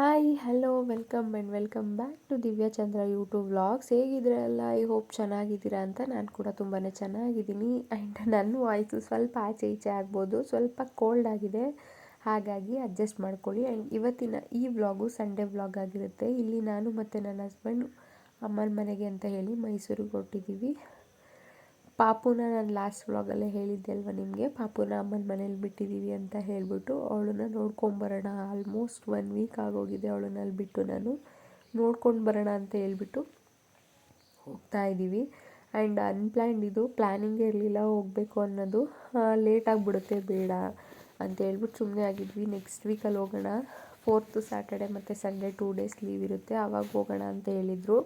Hi hello welcome and welcome back to Divya Chandra YouTube vlogs ಹೇಗಿದ್ರಲ್ಲ I hope ಚೆನ್ನಾಗಿದ್ದೀರಾ ಅಂತ ನಾನು ಕೂಡ ತುಂಬಾ ಚೆನ್ನಾಗಿದ್ದೀನಿ. ಆ್ಯಂಡ್ ನನ್ನ ವಾಯ್ಸು ಸ್ವಲ್ಪ ಆಚೆ ಈಚೆ ಆಗ್ಬೋದು, ಸ್ವಲ್ಪ ಕೋಲ್ಡ್ ಆಗಿದೆ. ಹಾಗಾಗಿ ಅಡ್ಜಸ್ಟ್ ಮಾಡ್ಕೊಳ್ಳಿ. ಆ್ಯಂಡ್ ಇವತ್ತಿನ ಈ ವ್ಲಾಗು ಸಂಡೇ ವ್ಲಾಗ್ ಆಗಿರುತ್ತೆ. ಇಲ್ಲಿ ನಾನು ಮತ್ತು ನನ್ನ ಹಸ್ಬೆಂಡ್ ಅಮ್ಮನ ಮನೆಗೆ ಅಂತ ಹೇಳಿ ಮೈಸೂರಿಗೆ ಹೊರಟಿದ್ದೀವಿ. ಪಾಪುನ ನಾನು ಲಾಸ್ಟ್ ವ್ಲಾಗಲ್ಲೇ ಹೇಳಿದ್ದೆ ಅಲ್ವಾ ನಿಮಗೆ? ಪಾಪುನ ಅಮ್ಮನ ಮನೇಲಿ ಬಿಟ್ಟಿದ್ದೀವಿ ಅಂತ ಹೇಳಿಬಿಟ್ಟು ಅವಳನ್ನ ನೋಡ್ಕೊಂಬರೋಣ ಆಲ್ಮೋಸ್ಟ್ ಒನ್ ವೀಕ್ ಆಗೋಗಿದೆ ಅವಳನ್ನ ಅಲ್ಲಿ ಬಿಟ್ಟು ನಾನು. ನೋಡ್ಕೊಂಡು ಬರೋಣ ಅಂತ ಹೇಳ್ಬಿಟ್ಟು ಹೋಗ್ತಾ ಇದ್ದೀವಿ ಆ್ಯಂಡ್ ಅನ್ಪ್ಲ್ಯಾನ್ಡ್ ಇದು ಪ್ಲ್ಯಾನಿಂಗೇ ಇರಲಿಲ್ಲ, ಹೋಗಬೇಕು ಅನ್ನೋದು. ಲೇಟ್ ಆಗಿಬಿಡುತ್ತೆ, ಬೇಡ ಅಂತ ಹೇಳ್ಬಿಟ್ಟು ಸುಮ್ಮನೆ ಆಗಿದ್ವಿ. ನೆಕ್ಸ್ಟ್ ವೀಕಲ್ಲಿ ಹೋಗೋಣ. ಫೋರ್ತ್ ಸ್ಯಾಟರ್ಡೆ ಮತ್ತು ಸಂಡೇ ಟೂ ಡೇಸ್ ಲೀವ್ ಇರುತ್ತೆ. ಆವಾಗ ಹೋಗೋಣ ಅಂತ ಹೇಳಿದರು.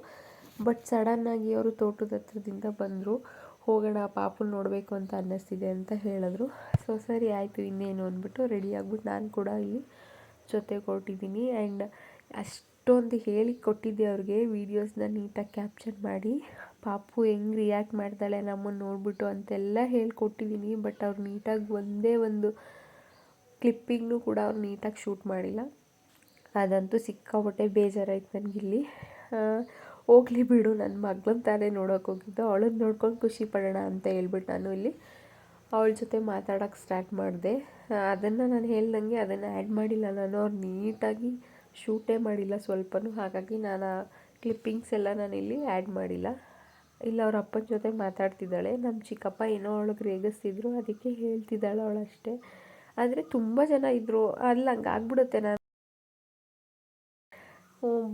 ಬಟ್ ಸಡನ್ನಾಗಿ ಅವರು ತೋಟದ ಹತ್ರದಿಂದ ಬಂದರು. ಹೋಗೋಣ ಪಾಪುನ ನೋಡಬೇಕು ಅಂತ ಅನ್ನಿಸ್ತಿದೆ ಅಂತ ಹೇಳಿದ್ರು. ಸೊ ಸರಿ ಆಯಿತು, ಇನ್ನೇನು ಅಂದ್ಬಿಟ್ಟು ರೆಡಿ ಆಗ್ಬಿಟ್ಟು ನಾನು ಕೂಡ ಇಲ್ಲಿ ಜೊತೆ ಕೊಟ್ಟಿದ್ದೀನಿ ಆ್ಯಂಡ್ ಅಷ್ಟೊಂದು ಹೇಳಿ ಕೊಟ್ಟಿದ್ದೆ ಅವ್ರಿಗೆ ವೀಡಿಯೋಸ್ನ ನೀಟಾಗಿ ಕ್ಯಾಪ್ಚರ್ ಮಾಡಿ. ಪಾಪು ಹೆಂಗೆ ರಿಯಾಕ್ಟ್ ಮಾಡ್ತಾಳೆ ನಮ್ಮನ್ನು ನೋಡಿಬಿಟ್ಟು ಅಂತೆಲ್ಲ ಹೇಳ್ಕೊಟ್ಟಿದ್ದೀನಿ ಬಟ್ ಅವ್ರು ನೀಟಾಗಿ ಒಂದೇ ಒಂದು ಕ್ಲಿಪ್ಪಿಂಗ್ನು ಕೂಡ ಅವ್ರು ನೀಟಾಗಿ ಶೂಟ್ ಮಾಡಿಲ್ಲ. ಅದಂತೂ ಸಿಕ್ಕಾಪಟ್ಟೆ ಬೇಜಾರಾಯ್ತು ನನಗಿಲ್ಲಿ. ಹೋಗ್ಲಿ ಬಿಡು ನನ್ನ ಮಗ್ಳನ್ನ ತಾನೇ ನೋಡೋಕೆ ಹೋಗಿದ್ದು ಅವಳನ್ನ ನೋಡ್ಕೊಂಡು ಖುಷಿ ಪಡೋಣ ಅಂತ ಹೇಳ್ಬಿಟ್ಟು ನಾನು ಇಲ್ಲಿ ಅವಳ ಜೊತೆ ಮಾತಾಡೋಕ್ಕೆ ಸ್ಟಾರ್ಟ್ ಮಾಡಿದೆ. ಅದನ್ನು ನಾನು ಹೇಳ್ದಂಗೆ ಅದನ್ನು ಆ್ಯಡ್ ಮಾಡಿಲ್ಲ ನಾನು. ಅವ್ರು ನೀಟಾಗಿ ಶೂಟೇ ಮಾಡಿಲ್ಲ ಸ್ವಲ್ಪನೂ. ಹಾಗಾಗಿ ನಾನು ಕ್ಲಿಪ್ಪಿಂಗ್ಸ್ ಎಲ್ಲ ನಾನು ಇಲ್ಲಿ ಆ್ಯಡ್ ಮಾಡಿಲ್ಲ. ಇಲ್ಲ, ಅವ್ರ ಅಪ್ಪನ ಜೊತೆ ಮಾತಾಡ್ತಿದ್ದಾಳೆ. ನಮ್ಮ ಚಿಕ್ಕಪ್ಪ ಏನೋ ಅವಳಿಗೆ ರೇಗಿಸ್ತಿದ್ರು, ಅದಕ್ಕೆ ಹೇಳ್ತಿದ್ದಾಳೆ ಅವಳಷ್ಟೇ. ಆದರೆ ತುಂಬ ಜನ ಇದ್ದರು ಅಲ್ಲಿ, ಹಂಗೆ ಆಗ್ಬಿಡುತ್ತೆ. ನಾನು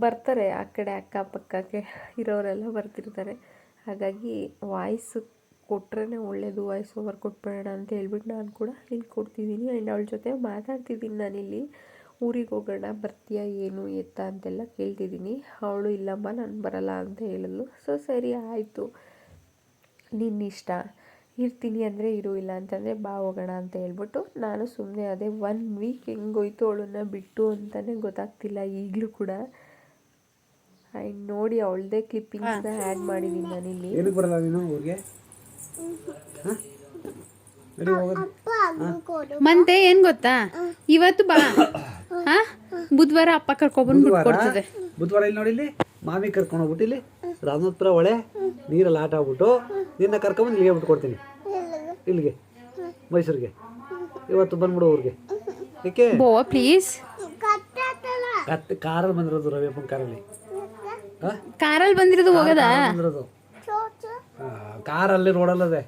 ಬರ್ತಾರೆ. ಆ ಕಡೆ ಅಕ್ಕಪಕ್ಕಕ್ಕೆ ಇರೋರೆಲ್ಲ ಬರ್ತಿರ್ತಾರೆ. ಹಾಗಾಗಿ ವಾಯ್ಸ್ ಕೊಟ್ರೇ ಒಳ್ಳೆಯದು ವಾಯ್ಸ್ ಓವರ್ ಕೊಟ್ಬೇಡ ಅಂತ ಹೇಳ್ಬಿಟ್ಟು ನಾನು ಕೂಡ ಇಲ್ಲಿ ಕೊಡ್ತಿದ್ದೀನಿ. ಆ್ಯಂಡ್ ಅವಳ ಜೊತೆ ಮಾತಾಡ್ತಿದ್ದೀನಿ ನಾನಿಲ್ಲಿ. ಊರಿಗೆ ಹೋಗೋಣ, ಬರ್ತೀಯಾ ಏನು, ಎತ್ತ ಅಂತೆಲ್ಲ ಕೇಳ್ತಿದ್ದೀನಿ. ಅವಳು, ಇಲ್ಲಮ್ಮ, ನಾನು ಬರಲ್ಲ ಅಂತ ಹೇಳಿದ್ಲು ಸೊ ಸರಿ, ಆಯಿತು. ನಿನ್ನಿಷ್ಟ. ಇರ್ತೀನಿ ಅಂದರೆ ಇರು, ಇಲ್ಲ ಅಂತಂದರೆ ಬಾ, ಹೋಗೋಣ ಅಂತ ಹೇಳ್ಬಿಟ್ಟು ನಾನು ಸುಮ್ಮನೆ ಅದೇ ಒನ್ ವೀಕ್ ಹೆಂಗೋಯ್ತು ಅವಳನ್ನ ಬಿಟ್ಟು ಅಂತಲೇ ಗೊತ್ತಾಗ್ತಿಲ್ಲ ಈಗಲೂ ಕೂಡ. ಆ್ಯಂಡ್ ನೋಡಿ ಅವಳದೇ ಕ್ಲಿಪ್ಪಿಂಗ್ಸ್ನ ಆ್ಯಡ್ ಮಾಡಿದ್ದೀನಿ ನಾನಿಲ್ಲಿ ಏನಕ್ಕೆ ಬರಲ್ಲ ನೀನು ಊರಿಗೆ? ಮಂತೆ ಏನ್ ಗೊತ್ತಾ? ಇವತ್ತು ಬಾ. ಹಾ? ಬುಧವಾರ ಅಪ್ಪ ಕರ್ಕೊಬಂದು ಬಿಟ್ಕೊಡ್ತದೆ ಬುಧವಾರ? ಇಲ್ಲಿ ನೋಡಿ ಇಲ್ಲಿ. ಮಾಮಿ ಕರ್ಕೊಂಡು ಹೋಗ್ಬಿಟ್ಟು ಇಲ್ಲಿ. ರಾಮನಾಥಪುರ ಒಳೆ ನೀರಲ್ಲಿ ಆಟ ಆಗ್ಬಿಟ್ಟು ನಿನ್ನ ಕರ್ಕೊಂಬಂದು ಇಲ್ಲಿಗೆ ಬಿಟ್ಕೊಡ್ತೀನಿ ಇಲ್ಲಿಗೆ ಮೈಸೂರಿಗೆ. ಇವತ್ತು ಬಂದ್ಬಿಡು ಊರಿಗೆ. ಏಕೆ? ಬೋ ಪ್ಲೀಸ್ ಕತ್ ಕಾರಲ್ಲಿ ಬಂದಿರೋದು ರವಿಯಪ್ಪನ ಕಾರಲ್ಲಿ. ಕಾರಲ್ಲಿ ಬಂದಿರೋದು ಹೋಗದ? ಬಂದಿರೋದು. ಕಾರಲ್ಲಿ ರೋಡಲ್ಲದೆ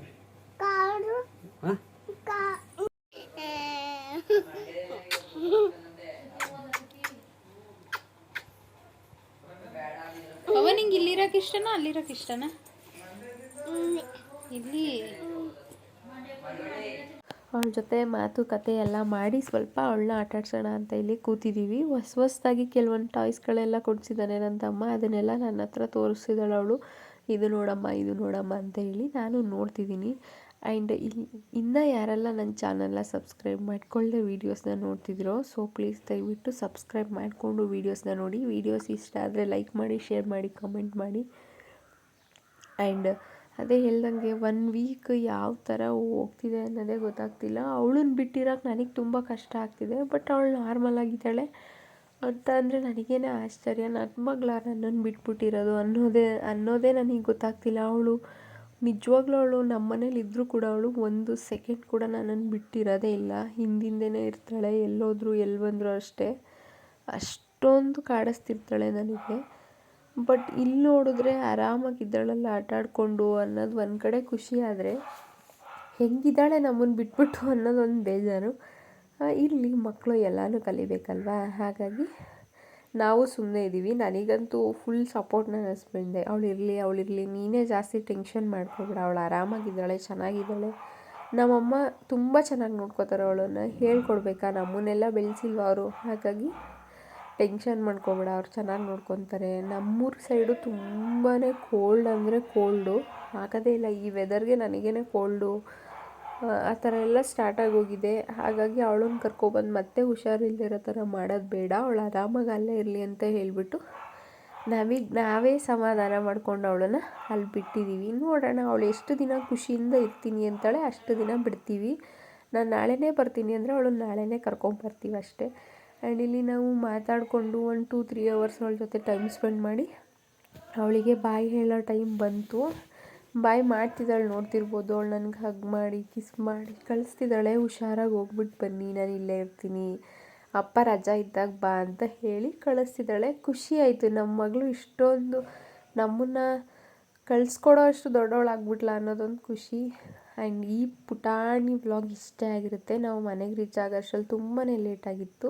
ಅವ ನಿಂಗೆ ಇಲ್ಲಿರಕ್ ಇಷ್ಟನಾ ಅಲ್ಲಿರಕ್ಕೆ ಇಷ್ಟನಾ ಇಲ್ಲಿ ಅವಳ ಜೊತೆ ಮಾತುಕತೆ ಎಲ್ಲ ಮಾಡಿ ಸ್ವಲ್ಪ ಅವಳನ್ನ ಆಟಾಡ್ಸೋಣ ಅಂತ ಇಲ್ಲಿ ಕೂತಿದ್ದೀವಿ ಹೊಸ ಹೊಸ್ದಾಗಿ ಕೆಲವೊಂದು ಟಾಯ್ಸ್ಗಳೆಲ್ಲ ಕೊಡಿಸಿದ್ದಾನೆ ನನ್ನ ತಮ್ಮ. ಅದನ್ನೆಲ್ಲ ನನ್ನ ಹತ್ರ ತೋರಿಸಿದಳು ಅವಳು. ಇದು ನೋಡಮ್ಮ ಇದು ನೋಡಮ್ಮ ಅಂತ ಹೇಳಿ ನಾನು ನೋಡ್ತಿದ್ದೀನಿ ಆ್ಯಂಡ್ ಇಲ್ಲಿ ಇನ್ನೂ ಯಾರೆಲ್ಲ ನನ್ನ ಚಾನಲ್ನ ಸಬ್ಸ್ಕ್ರೈಬ್ ಮಾಡಿಕೊಳ್ಳೆ ವೀಡಿಯೋಸ್ನ ನೋಡ್ತಿದ್ರು, ಸೊ ಪ್ಲೀಸ್ ದಯವಿಟ್ಟು ಸಬ್ಸ್ಕ್ರೈಬ್ ಮಾಡಿಕೊಂಡು ವೀಡಿಯೋಸ್ನ ನೋಡಿ. ವೀಡಿಯೋಸ್ ಇಷ್ಟ ಆದರೆ ಲೈಕ್ ಮಾಡಿ, ಶೇರ್ ಮಾಡಿ, ಕಮೆಂಟ್ ಮಾಡಿ. ಆ್ಯಂಡ್ ಅದೇ ಹೇಳ್ದಂಗೆ ಒನ್ ವೀಕ್ ಯಾವ ಥರ ಹೋಗ್ತಿದೆ ಅನ್ನೋದೇ ಗೊತ್ತಾಗ್ತಿಲ್ಲ. ಅವ್ಳನ್ನ ಬಿಟ್ಟಿರೋಕೆ ನನಗೆ ತುಂಬ ಕಷ್ಟ ಆಗ್ತಿದೆ ಬಟ್ ಅವಳು ನಾರ್ಮಲ್ ಆಗಿದ್ದಾಳೆ ಅಂತ ಅಂದರೆ ನನಗೇನೆ ಆಶ್ಚರ್ಯ. ನನ್ನ ಮಗಳ ನನ್ನನ್ನು ಬಿಟ್ಬಿಟ್ಟಿರೋದು ಅನ್ನೋದೇ ಅನ್ನೋದೇ ನನಗೆ ಗೊತ್ತಾಗ್ತಿಲ್ಲ. ಅವಳು ನಿಜವಾಗ್ಲೂ ಅವಳು ನಮ್ಮ ಮನೇಲಿ ಇದ್ದರೂ ಕೂಡ ಅವಳು ಒಂದು ಸೆಕೆಂಡ್ ಕೂಡ ನನ್ನನ್ನು ಬಿಟ್ಟಿರೋದೇ ಇಲ್ಲ. ಹಿಂದಿಂದೇ ಇರ್ತಾಳೆ, ಎಲ್ಲೋದ್ರು ಎಲ್ಲಿ ಬಂದರೂ ಅಷ್ಟೇ. ಅಷ್ಟೊಂದು ಕಾಡಿಸ್ತಿರ್ತಾಳೆ ನನಗೆ. ಬಟ್ ಇಲ್ಲಿ ನೋಡಿದ್ರೆ ಆರಾಮಾಗಿದ್ದಾಳಲ್ಲ ಆಟ ಆಡಿಕೊಂಡು ಅನ್ನೋದು ಒಂದು ಕಡೆ ಖುಷಿ ಆದರೆ ಹೆಂಗಿದ್ದಾಳೆ ನಮ್ಮನ್ನು ಬಿಟ್ಬಿಟ್ಟು ಅನ್ನೋದೊಂದು ಬೇಜಾರು. ಇರಲಿ ಮಕ್ಕಳು ಎಲ್ಲನೂ ಕಲಿಬೇಕಲ್ವಾ? ಹಾಗಾಗಿ ನಾವು ಸುಮ್ಮನೆ ಇದ್ದೀವಿ ನನಗಂತೂ ಫುಲ್ ಸಪೋರ್ಟ್ ನನ್ನ ಇರಲಿ ಅವಳಿರಲಿ ನೀನೇ ಜಾಸ್ತಿ ಟೆನ್ಷನ್ ಮಾಡ್ಕೊಬೇಡ. ಅವಳು ಆರಾಮಾಗಿದ್ದಾಳೆ ಚೆನ್ನಾಗಿದ್ದಾಳೆ. ನಮ್ಮಮ್ಮ ತುಂಬ ಚೆನ್ನಾಗಿ ನೋಡ್ಕೋತಾರೆ ಅವಳನ್ನು. ಹೇಳ್ಕೊಡ್ಬೇಕಾ? ನಮ್ಮನ್ನೆಲ್ಲ ಬೆಳೆಸಿಲ್ವ ಅವರು? ಹಾಗಾಗಿ ಟೆನ್ಷನ್ ಮಾಡ್ಕೋಬೇಡ, ಅವ್ರು ಚೆನ್ನಾಗಿ ನೋಡ್ಕೊತಾರೆ. ನಮ್ಮೂರ ಸೈಡು ತುಂಬಾ ಕೋಲ್ಡ್ ಅಂದರೆ ಕೋಲ್ಡು ಆಗೋದೇ ಇಲ್ಲ, ಈ ವೆದರ್ಗೆ ನನಗೇ ಕೋಲ್ಡು ಆ ಥರ ಎಲ್ಲ ಸ್ಟಾರ್ಟ್ ಆಗೋಗಿದೆ. ಹಾಗಾಗಿ ಅವಳನ್ನ ಕರ್ಕೊಬಂದು ಮತ್ತೆ ಹುಷಾರಿಲ್ದಿರೋ ಥರ ಮಾಡೋದು ಬೇಡ. ಅವಳು ಆರಾಮಾಗಿ ಅಲ್ಲೇ ಇರಲಿ ಅಂತ ಹೇಳಿಬಿಟ್ಟು ನಾವೀಗ ನಾವೇ ಸಮಾಧಾನ ಮಾಡ್ಕೊಂಡು ಅವಳನ್ನು ಅಲ್ಲಿ ಬಿಟ್ಟಿದ್ದೀವಿ ನೋಡೋಣ, ಅವಳು ಎಷ್ಟು ದಿನ ಖುಷಿಯಿಂದ ಇರ್ತೀನಿ ಅಂತಾಳೆ ಅಷ್ಟು ದಿನ ಬಿಡ್ತೀವಿ. ನಾನು ನಾಳೆನೇ ಬರ್ತೀನಿ ಅಂದರೆ ಅವಳು ನಾಳೆನೇ ಕರ್ಕೊಂಡು ಬರ್ತೀವಿ ಅಷ್ಟೇ. ಆ್ಯಂಡ್ ಇಲ್ಲಿ ನಾವು ಮಾತಾಡಿಕೊಂಡು ಒನ್ ಟೂ ತ್ರೀ ಅವರ್ಸ್ ಅವಳ ಜೊತೆ ಟೈಮ್ ಸ್ಪೆಂಡ್ ಮಾಡಿ, ಅವಳಿಗೆ ಬಾಯ್ ಹೇಳೋ ಟೈಮ್ ಬಂತು. ಬಾಯ್ ಮಾಡ್ತಿದ್ದಾಳೆ ನೋಡ್ತಿರ್ಬೋದು. ಅವಳು ನನಗೆ ಹಗ್ ಮಾಡಿ ಕಿಸ್ ಮಾಡಿ, ಕಳಿಸ್ತಿದ್ದಾಳೆ. ಹುಷಾರಾಗಿ ಹೋಗ್ಬಿಟ್ಟು ಬನ್ನಿ, ನಾನು ಇಲ್ಲೇ ಇರ್ತೀನಿ. ಅಪ್ಪ ರಜಾ ಇದ್ದಾಗ ಬಾ ಅಂತ ಹೇಳಿ ಕಳಿಸ್ತಿದ್ದಾಳೆ. ಖುಷಿ ಆಯಿತು. ನಮ್ಮ ಮಗಳು ಇಷ್ಟೊಂದು ನಮ್ಮನ್ನು ಕಳಿಸ್ಕೊಡೋ ಅಷ್ಟು ದೊಡ್ಡವಳಾಗ್ಬಿಟ್ಲ ಅನ್ನೋದೊಂದು ಖುಷಿ. ಆ್ಯಂಡ್ ಈ ಪುಟಾಣಿ ವ್ಲಾಗ್ ಇಷ್ಟೇ ಆಗಿರುತ್ತೆ. ನಾವು ಮನೆಗೆ ರೀಚ್ ಆಗೋ ಅಷ್ಟರಲ್ಲಿ ತುಂಬಾ ಲೇಟಾಗಿತ್ತು